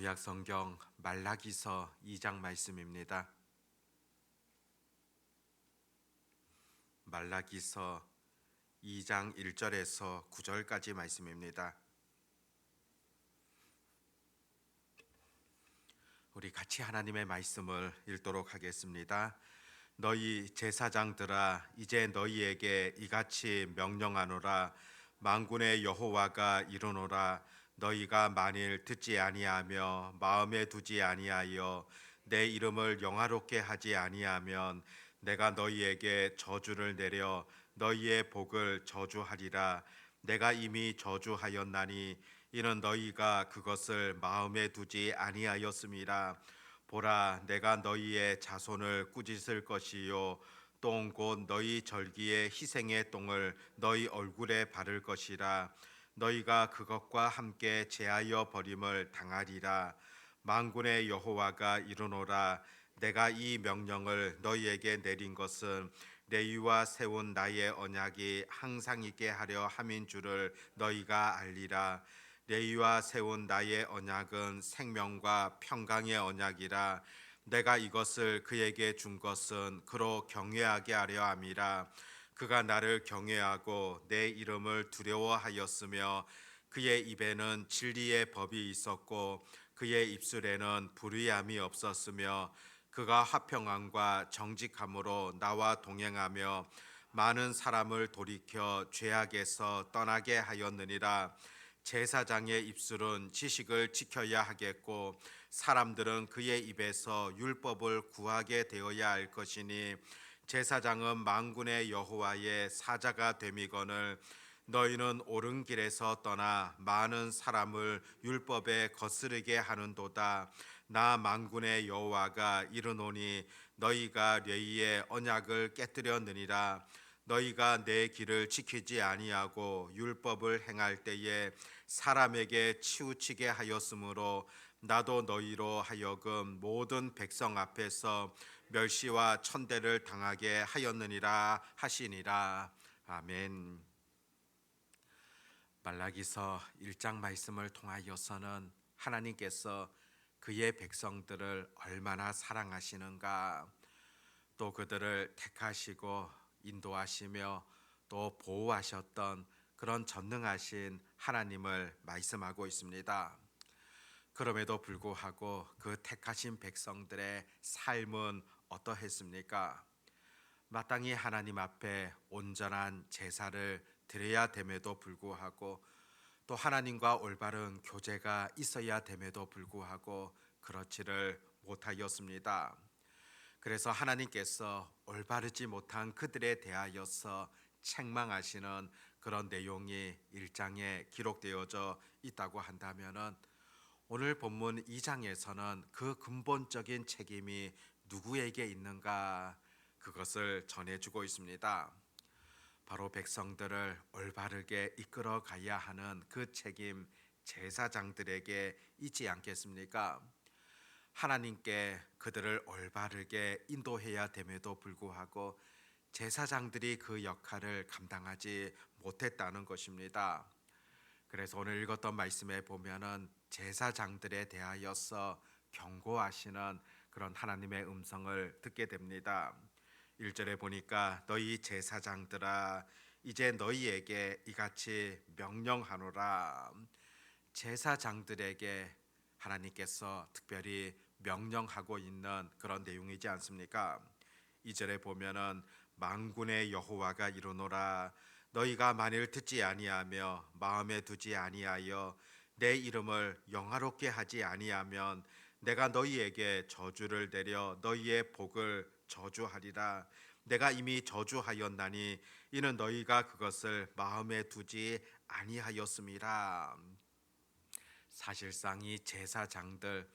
구약 성경 말라기서 2장 말씀입니다. 말라기서 2장 1절에서 9절까지 말씀입니다. 우리 같이 하나님의 말씀을 읽도록 하겠습니다. 너희 제사장들아 이제 너희에게 이같이 명령하노라 만군의 여호와가 이르노라 너희가 만일 듣지 아니하며 마음에 두지 아니하여 내 이름을 영화롭게 하지 아니하면 내가 너희에게 저주를 내려 너희의 복을 저주하리라. 내가 이미 저주하였나니 이는 너희가 그것을 마음에 두지 아니하였음이라. 보라 내가 너희의 자손을 꾸짖을 것이요. 똥곧 너희 절기의 희생의 똥을 너희 얼굴에 바를 것이라 너희가 그것과 함께 제하여 버림을 당하리라. 만군의 여호와가 이르노라. 내가 이 명령을 너희에게 내린 것은 레위와 세운 나의 언약이 항상 있게 하려 함인 줄을 너희가 알리라. 레위와 세운 나의 언약은 생명과 평강의 언약이라. 내가 이것을 그에게 준 것은 그로 경외하게 하려 함이라 그가 나를 경외하고 내 이름을 두려워하였으며 그의 입에는 진리의 법이 있었고 그의 입술에는 불의함이 없었으며 그가 화평함과 정직함으로 나와 동행하며 많은 사람을 돌이켜 죄악에서 떠나게 하였느니라. 제사장의 입술은 지식을 지켜야 하겠고 사람들은 그의 입에서 율법을 구하게 되어야 할 것이니 제사장은 만군의 여호와의 사자가 됨이거늘 너희는 옳은 길에서 떠나 많은 사람을 율법에 거스르게 하는도다. 나 만군의 여호와가 이르노니 너희가 레이의 언약을 깨뜨렸느니라. 너희가 내 길을 지키지 아니하고 율법을 행할 때에 사람에게 치우치게 하였으므로 나도 너희로 하여금 모든 백성 앞에서 멸시와 천대를 당하게 하였느니라 하시니라 아멘. 말라기서 1장 말씀을 통하여서는 하나님께서 그의 백성들을 얼마나 사랑하시는가 또 그들을 택하시고 인도하시며 또 보호하셨던 그런 전능하신 하나님을 말씀하고 있습니다. 그럼에도 불구하고 그 택하신 백성들의 삶은 어떠했습니까? 마땅히 하나님 앞에 온전한 제사를 드려야 됨에도 불구하고 또 하나님과 올바른 교제가 있어야 됨에도 불구하고 그렇지를 못하였습니다. 그래서 하나님께서 올바르지 못한 그들에 대하여서 책망하시는 그런 내용이 1장에 기록되어져 있다고 한다면은 오늘 본문 2장에서는 그 근본적인 책임이 누구에게 있는가 그것을 전해주고 있습니다. 바로 백성들을 올바르게 이끌어 가야 하는 그 책임 제사장들에게 있지 않겠습니까? 하나님께 그들을 올바르게 인도해야 됨에도 불구하고 제사장들이 그 역할을 감당하지 못했다는 것입니다. 그래서 오늘 읽었던 말씀에 보면은 제사장들에 대하여서 경고하시는 그런 하나님의 음성을 듣게 됩니다. 1절에 보니까 너희 제사장들아 이제 너희에게 이같이 명령하노라 제사장들에게 하나님께서 특별히 명령하고 있는 그런 내용이지 않습니까? 2절에 보면은 만군의 여호와가 이르노라 너희가 만일 듣지 아니하며 마음에 두지 아니하여 내 이름을 영화롭게 하지 아니하면 내가 너희에게 저주를 내려 너희의 복을 저주하리라 내가 이미 저주하였나니 이는 너희가 그것을 마음에 두지 아니하였음이라 사실상 이 제사장들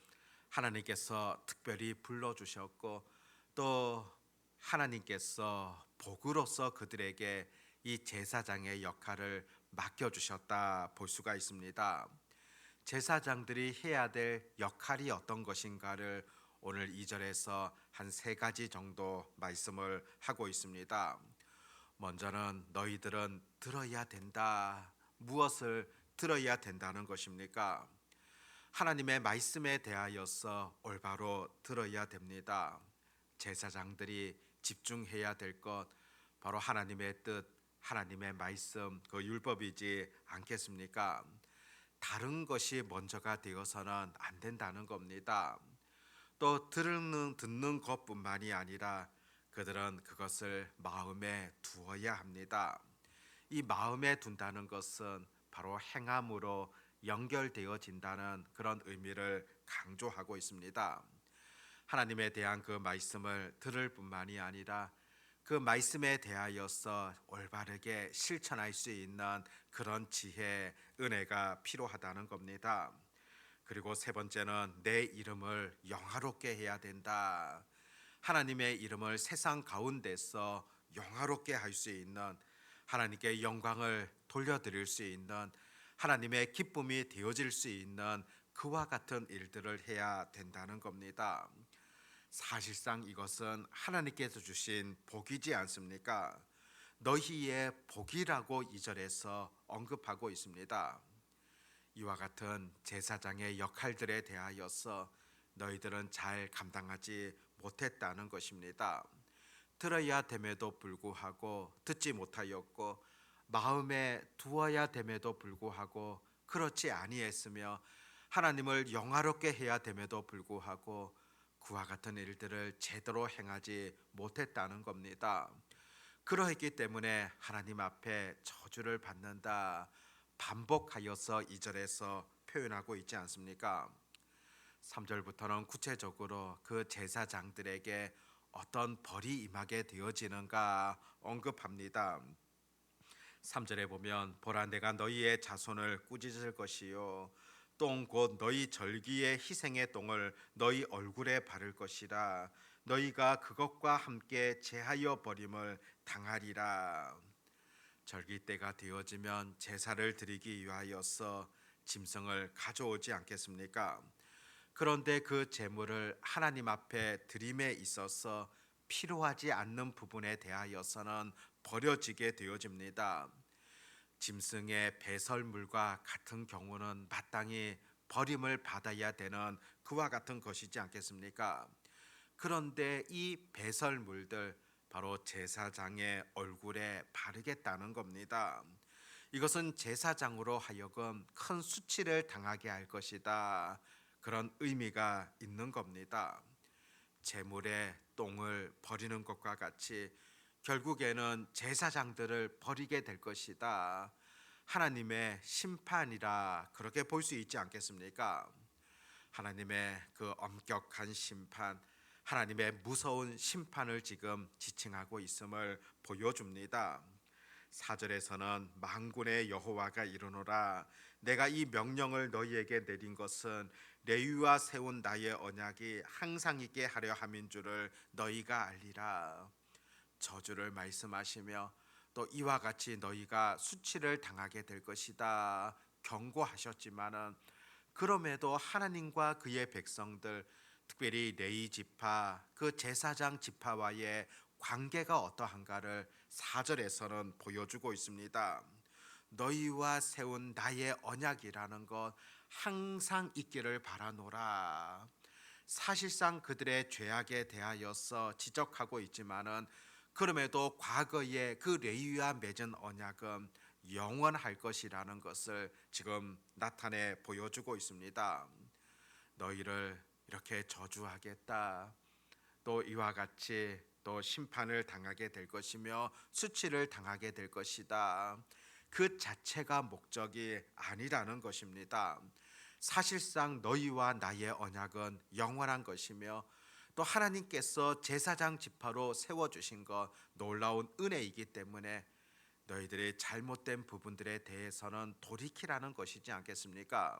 하나님께서 특별히 불러 주셨고 또 하나님께서 복으로서 그들에게 이 제사장의 역할을 맡겨 주셨다 볼 수가 있습니다. 제사장들이 해야 될 역할이 어떤 것인가를 오늘 2절에서 한 세 가지 정도 말씀을 하고 있습니다. 먼저는 너희들은 들어야 된다. 무엇을 들어야 된다는 것입니까? 하나님의 말씀에 대하여서 올바로 들어야 됩니다. 제사장들이 집중해야 될 것 바로 하나님의 뜻, 하나님의 말씀, 그 율법이지 않겠습니까? 다른 것이 먼저가 되어서는 안 된다는 겁니다. 또 듣는 듣는 것뿐만이 아니라 그들은 그것을 마음에 두어야 합니다. 이 마음에 둔다는 것은 바로 행함으로 연결되어진다는 그런 의미를 강조하고 있습니다. 하나님에 대한 그 말씀을 들을 뿐만이 아니라 그 말씀에 대하여서 올바르게 실천할 수 있는 그런 지혜, 은혜가 필요하다는 겁니다. 그리고 세 번째는 내 이름을 영화롭게 해야 된다. 하나님의 이름을 세상 가운데서 영화롭게 할 수 있는 하나님께 영광을 돌려드릴 수 있는 하나님의 기쁨이 되어질 수 있는 그와 같은 일들을 해야 된다는 겁니다. 사실상 이것은 하나님께서 주신 복이지 않습니까? 너희의 복이라고 이절에서 언급하고 있습니다. 이와 같은 제사장의 역할들에 대하여서 너희들은 잘 감당하지 못했다는 것입니다. 들어야 됨에도 불구하고 듣지 못하였고 마음에 두어야 됨에도 불구하고 그렇지 아니했으며 하나님을 영화롭게 해야 됨에도 불구하고 그와 같은 일들을 제대로 행하지 못했다는 겁니다. 그러했기 때문에 하나님 앞에 저주를 받는다. 반복하여서 이절에서 표현하고 있지 않습니까? 3절부터는 구체적으로 그 제사장들에게 어떤 벌이 임하게 되어지는가 언급합니다. 3절에 보면 보라 내가 너희의 자손을 꾸짖을 것이요 똥 곧 너희 절기의 희생의 똥을 너희 얼굴에 바를 것이라 너희가 그것과 함께 제하여 버림을 당하리라 절기 때가 되어지면 제사를 드리기 위하여서 짐승을 가져오지 않겠습니까? 그런데 그 제물을 하나님 앞에 드림에 있어서 필요하지 않는 부분에 대하여서는 버려지게 되어집니다. 짐승의 배설물과 같은 경우는 마땅히 버림을 받아야 되는 그와 같은 것이지 않겠습니까? 그런데 이 배설물들 바로 제사장의 얼굴에 바르겠다는 겁니다. 이것은 제사장으로 하여금 큰 수치를 당하게 할 것이다. 그런 의미가 있는 겁니다. 재물의 똥을 버리는 것과 같이 결국에는 제사장들을 버리게 될 것이다. 하나님의 심판이라 그렇게 볼 수 있지 않겠습니까? 하나님의 그 엄격한 심판, 하나님의 무서운 심판을 지금 지칭하고 있음을 보여줍니다. 사절에서는 망군의 여호와가 이르노라 내가 이 명령을 너희에게 내린 것은 레위와 세운 나의 언약이 항상 있게 하려 함인 줄을 너희가 알리라 저주를 말씀하시며 또 이와 같이 너희가 수치를 당하게 될 것이다 경고하셨지만은 그럼에도 하나님과 그의 백성들 특별히 레이 지파 그 제사장 지파와의 관계가 어떠한가를 사절에서는 보여주고 있습니다. 너희와 세운 나의 언약이라는 것 항상 있기를 바라노라. 사실상 그들의 죄악에 대하여서 지적하고 있지만은 그럼에도 과거의 그 레위와 맺은 언약은 영원할 것이라는 것을 지금 나타내 보여주고 있습니다. 너희를 이렇게 저주하겠다. 또 이와 같이 또 심판을 당하게 될 것이며 수치를 당하게 될 것이다. 그 자체가 목적이 아니라는 것입니다. 사실상 너희와 나의 언약은 영원한 것이며 또 하나님께서 제사장 지파로 세워 주신 것 놀라운 은혜이기 때문에 너희들의 잘못된 부분들에 대해서는 돌이키라는 것이지 않겠습니까?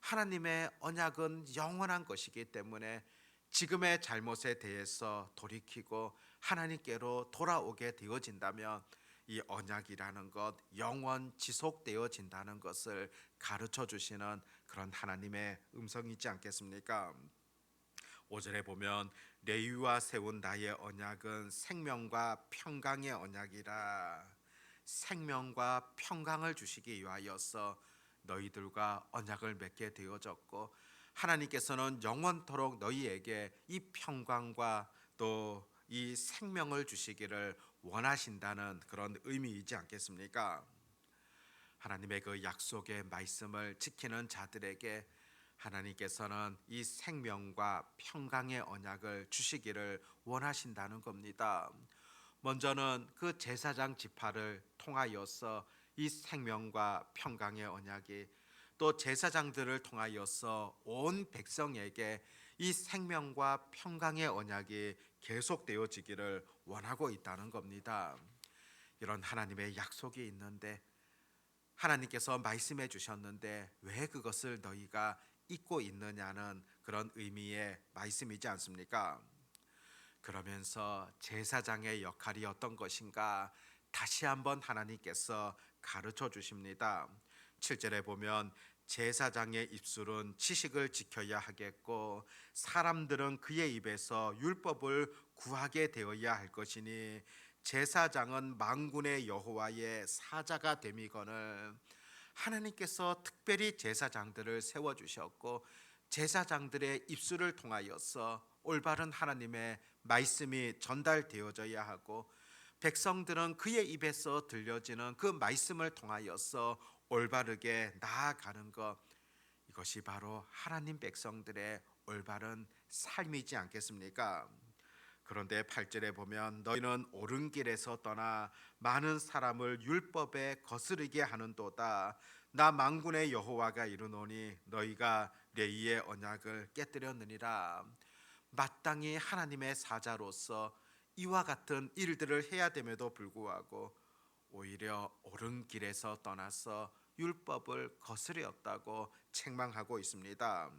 하나님의 언약은 영원한 것이기 때문에 지금의 잘못에 대해서 돌이키고 하나님께로 돌아오게 되어진다면 이 언약이라는 것 영원 지속되어진다는 것을 가르쳐 주시는 그런 하나님의 음성이지 않겠습니까? 5절에 보면 레위와 세운 나의 언약은 생명과 평강의 언약이라 생명과 평강을 주시기 위하여서 너희들과 언약을 맺게 되어졌고 하나님께서는 영원토록 너희에게 이 평강과 또 이 생명을 주시기를 원하신다는 그런 의미이지 않겠습니까? 하나님의 그 약속의 말씀을 지키는 자들에게 하나님께서는 이 생명과 평강의 언약을 주시기를 원하신다는 겁니다. 먼저는 그 제사장 지파를 통하여서 이 생명과 평강의 언약이 또 제사장들을 통하여서 온 백성에게 이 생명과 평강의 언약이 계속되어지기를 원하고 있다는 겁니다. 이런 하나님의 약속이 있는데 하나님께서 말씀해 주셨는데 왜 그것을 너희가 잊고 있느냐는 그런 의미의 말씀이지 않습니까? 그러면서 제사장의 역할이 어떤 것인가 다시 한번 하나님께서 가르쳐 주십니다. 7절에 보면 제사장의 입술은 지식을 지켜야 하겠고 사람들은 그의 입에서 율법을 구하게 되어야 할 것이니 제사장은 만군의 여호와의 사자가 됨이거늘 하나님께서 특별히 제사장들을 세워 주셨고 제사장들의 입술을 통하여서 올바른 하나님의 말씀이 전달되어져야 하고 백성들은 그의 입에서 들려지는 그 말씀을 통하여서 올바르게 나아가는 것 이것이 바로 하나님 백성들의 올바른 삶이지 않겠습니까? 그런데 8절에 보면 너희는 옳은 길에서 떠나 많은 사람을 율법에 거스르게 하는도다 나 만군의 여호와가 이르노니 너희가 레이의 언약을 깨뜨렸느니라 마땅히 하나님의 사자로서 이와 같은 일들을 해야 됨에도 불구하고 오히려 옳은 길에서 떠나서 율법을 거스렸다고 책망하고 있습니다.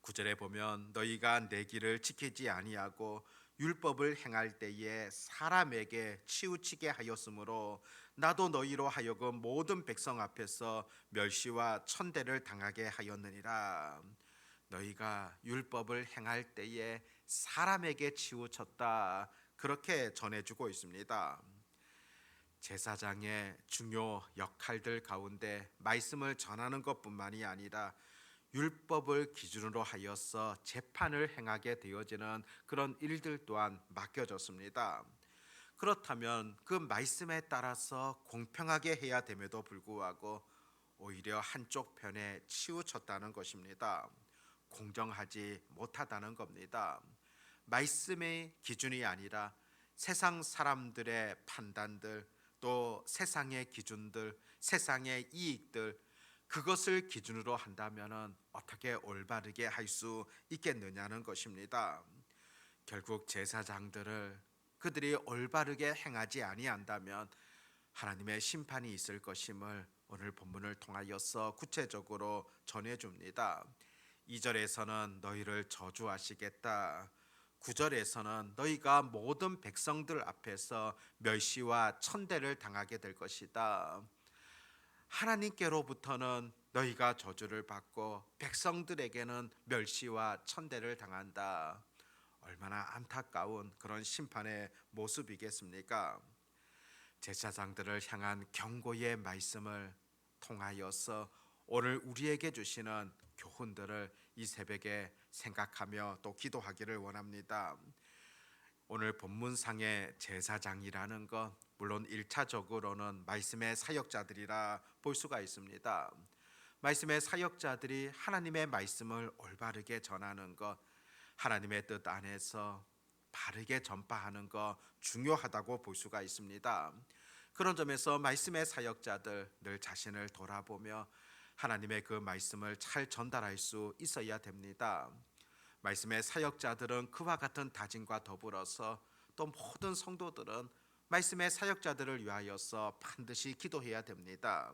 구절에 보면 너희가 내 길을 지키지 아니하고 율법을 행할 때에 사람에게 치우치게 하였으므로 나도 너희로 하여금 모든 백성 앞에서 멸시와 천대를 당하게 하였느니라 너희가 율법을 행할 때에 사람에게 치우쳤다 그렇게 전해주고 있습니다. 제사장의 중요 역할들 가운데 말씀을 전하는 것뿐만이 아니라 율법을 기준으로 하여서 재판을 행하게 되어지는 그런 일들 또한 맡겨졌습니다. 그렇다면 그 말씀에 따라서 공평하게 해야 됨에도 불구하고 오히려 한쪽 편에 치우쳤다는 것입니다. 공정하지 못하다는 겁니다. 말씀의 기준이 아니라 세상 사람들의 판단들 또 세상의 기준들, 세상의 이익들 그것을 기준으로 한다면은 어떻게 올바르게 할 수 있겠느냐는 것입니다. 결국 제사장들을 그들이 올바르게 행하지 아니한다면 하나님의 심판이 있을 것임을 오늘 본문을 통하여서 구체적으로 전해 줍니다. 2절에서는 너희를 저주하시겠다. 9절에서는 너희가 모든 백성들 앞에서 멸시와 천대를 당하게 될 것이다. 하나님께로부터는 너희가 저주를 받고 백성들에게는 멸시와 천대를 당한다. 얼마나 안타까운 그런 심판의 모습이겠습니까? 제사장들을 향한 경고의 말씀을 통하여서 오늘 우리에게 주시는 교훈들을 이 새벽에 생각하며 또 기도하기를 원합니다. 오늘 본문상의 제사장이라는 것 물론 일차적으로는 말씀의 사역자들이라 볼 수가 있습니다. 말씀의 사역자들이 하나님의 말씀을 올바르게 전하는 것, 하나님의 뜻 안에서 바르게 전파하는 것 중요하다고 볼 수가 있습니다. 그런 점에서 말씀의 사역자들 늘 자신을 돌아보며 하나님의 그 말씀을 잘 전달할 수 있어야 됩니다. 말씀의 사역자들은 그와 같은 다짐과 더불어서 또 모든 성도들은 말씀의 사역자들을 위하여서 반드시 기도해야 됩니다.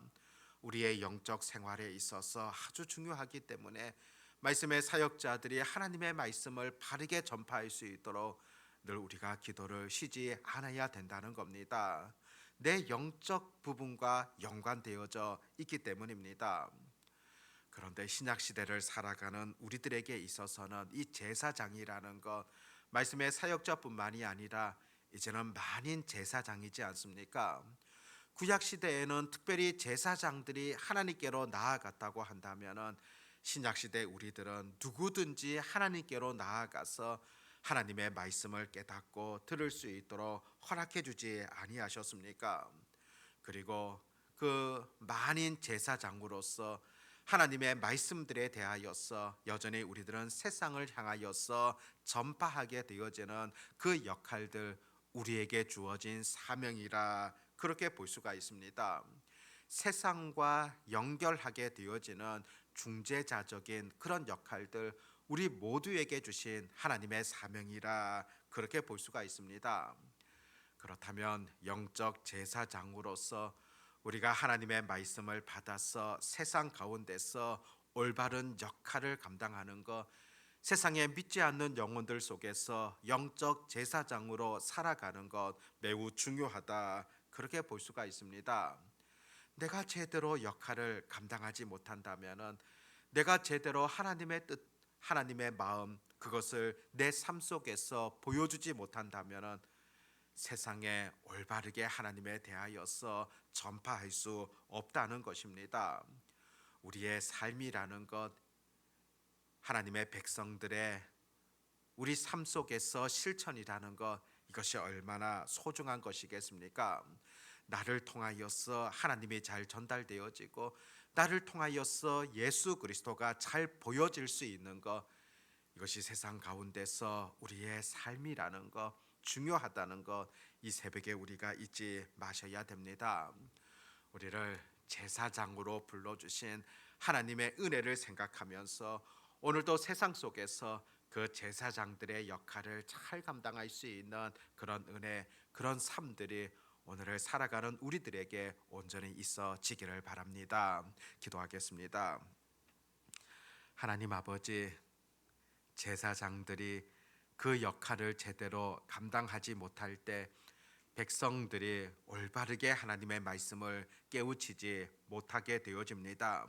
우리의 영적 생활에 있어서 아주 중요하기 때문에 말씀의 사역자들이 하나님의 말씀을 바르게 전파할 수 있도록 늘 우리가 기도를 쉬지 않아야 된다는 겁니다. 내 영적 부분과 연관되어져 있기 때문입니다. 그런데 신약 시대를 살아가는 우리들에게 있어서는 이 제사장이라는 것 말씀의 사역자뿐만이 아니라 이제는 만인 제사장이지 않습니까? 구약 시대에는 특별히 제사장들이 하나님께로 나아갔다고 한다면은 신약 시대 우리들은 누구든지 하나님께로 나아가서 하나님의 말씀을 깨닫고 들을 수 있도록 허락해 주지 아니하셨습니까? 그리고 그 만인 제사장으로서 하나님의 말씀들에 대하여서 여전히 우리들은 세상을 향하여서 전파하게 되어지는 그 역할들 우리에게 주어진 사명이라 그렇게 볼 수가 있습니다. 세상과 연결하게 되어지는 중재자적인 그런 역할들 우리 모두에게 주신 하나님의 사명이라 그렇게 볼 수가 있습니다. 그렇다면 영적 제사장으로서 우리가 하나님의 말씀을 받아서 세상 가운데서 올바른 역할을 감당하는 것 세상에 믿지 않는 영혼들 속에서 영적 제사장으로 살아가는 것 매우 중요하다 그렇게 볼 수가 있습니다. 내가 제대로 역할을 감당하지 못한다면은 내가 제대로 하나님의 뜻, 하나님의 마음 그것을 내 삶 속에서 보여주지 못한다면은 세상에 올바르게 하나님에 대하여서 전파할 수 없다는 것입니다. 우리의 삶이라는 것 하나님의 백성들의 우리 삶 속에서 실천이라는 것 이것이 얼마나 소중한 것이겠습니까? 나를 통하여서 하나님이 잘 전달되어지고 나를 통하여서 예수 그리스도가 잘 보여질 수 있는 것 이것이 세상 가운데서 우리의 삶이라는 것 중요하다는 것 이 새벽에 우리가 잊지 마셔야 됩니다. 우리를 제사장으로 불러주신 하나님의 은혜를 생각하면서 오늘도 세상 속에서 그 제사장들의 역할을 잘 감당할 수 있는 그런 은혜, 그런 삶들이 오늘을 살아가는 우리들에게 온전히 있어지기를 바랍니다. 기도하겠습니다. 하나님 아버지, 제사장들이 그 역할을 제대로 감당하지 못할 때 백성들이 올바르게 하나님의 말씀을 깨우치지 못하게 되어집니다.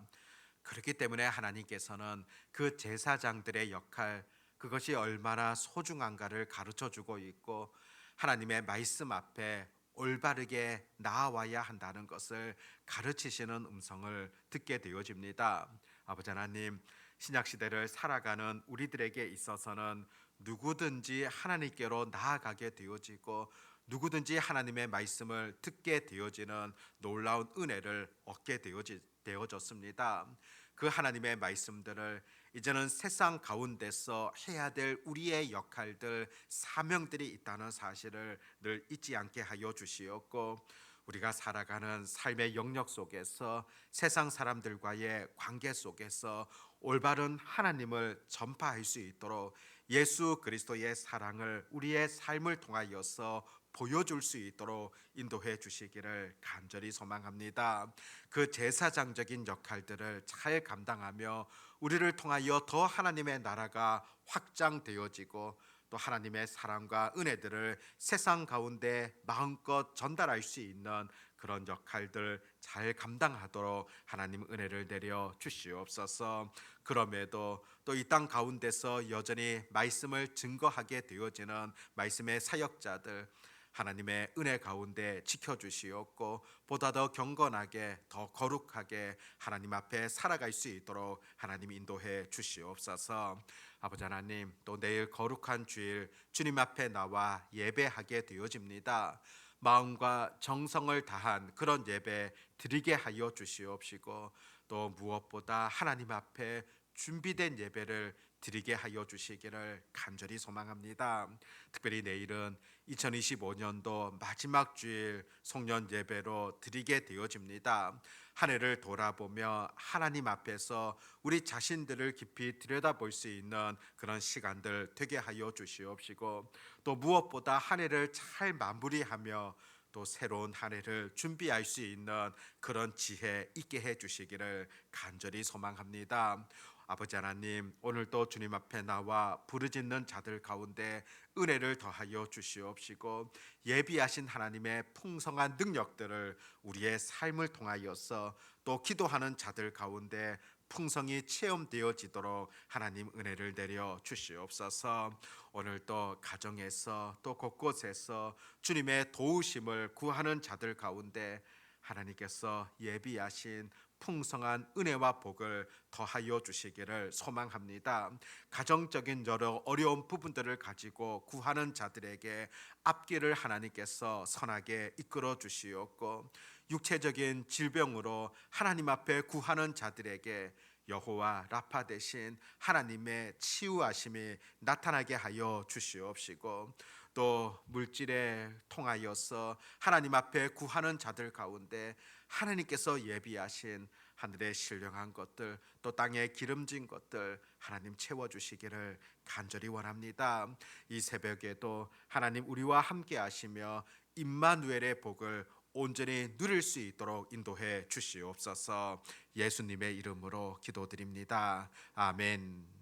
그렇기 때문에 하나님께서는 그 제사장들의 역할 그것이 얼마나 소중한가를 가르쳐 주고 있고 하나님의 말씀 앞에 올바르게 나아와야 한다는 것을 가르치시는 음성을 듣게 되어집니다. 아버지 하나님, 신약 시대를 살아가는 우리들에게 있어서는 누구든지 하나님께로 나아가게 되어지고 누구든지 하나님의 말씀을 듣게 되어지는 놀라운 은혜를 얻게 되어지, 되어졌습니다. 그 하나님의 말씀들을 이제는 세상 가운데서 해야 될 우리의 역할들 사명들이 있다는 사실을 늘 잊지 않게 하여 주시었고 우리가 살아가는 삶의 영역 속에서 세상 사람들과의 관계 속에서 올바른 하나님을 전파할 수 있도록 예수 그리스도의 사랑을 우리의 삶을 통하여서 보여줄 수 있도록 인도해 주시기를 간절히 소망합니다. 그 제사장적인 역할들을 잘 감당하며 우리를 통하여 더 하나님의 나라가 확장되어지고 또 하나님의 사랑과 은혜들을 세상 가운데 마음껏 전달할 수 있는 그런 역할들 잘 감당하도록 하나님 은혜를 내려 주시옵소서. 그럼에도 또 이 땅 가운데서 여전히 말씀을 증거하게 되어지는 말씀의 사역자들 하나님의 은혜 가운데 지켜주시옵고 보다 더 경건하게 더 거룩하게 하나님 앞에 살아갈 수 있도록 하나님 인도해 주시옵소서. 아버지 하나님 또 내일 거룩한 주일 주님 앞에 나와 예배하게 되어집니다. 마음과 정성을 다한 그런 예배 드리게 하여 주시옵시고 또 무엇보다 하나님 앞에 준비된 예배를 드리게 하여 주시기를 간절히 소망합니다. 특별히 내일은 2025년도 마지막 주일 송년 예배로 드리게 되어집니다. 한 해를 돌아보며 하나님 앞에서 우리 자신들을 깊이 들여다볼 수 있는 그런 시간들 되게 하여 주시옵시고 또 무엇보다 한 해를 잘 마무리하며 또 새로운 한 해를 준비할 수 있는 그런 지혜 있게 해 주시기를 간절히 소망합니다. 아버지 하나님 오늘도 주님 앞에 나와 부르짖는 자들 가운데 은혜를 더하여 주시옵시고 예비하신 하나님의 풍성한 능력들을 우리의 삶을 통하여서 또 기도하는 자들 가운데 풍성이 체험되어지도록 하나님 은혜를 내려 주시옵소서. 오늘도 가정에서 또 곳곳에서 주님의 도우심을 구하는 자들 가운데 하나님께서 예비하신 풍성한 은혜와 복을 더하여 주시기를 소망합니다. 가정적인 여러 어려운 부분들을 가지고 구하는 자들에게 앞길을 하나님께서 선하게 이끌어 주시옵고 육체적인 질병으로 하나님 앞에 구하는 자들에게 여호와 라파 대신 하나님의 치유하심이 나타나게 하여 주시옵시고 또 물질에 통하여서 하나님 앞에 구하는 자들 가운데 하나님께서 예비하신 하늘의 신령한 것들 또 땅에 기름진 것들 하나님 채워 주시기를 간절히 원합니다. 이 새벽에도 하나님 우리와 함께 하시며 임마누엘의 복을 온전히 누릴 수 있도록 인도해 주시옵소서. 예수님의 이름으로 기도드립니다. 아멘.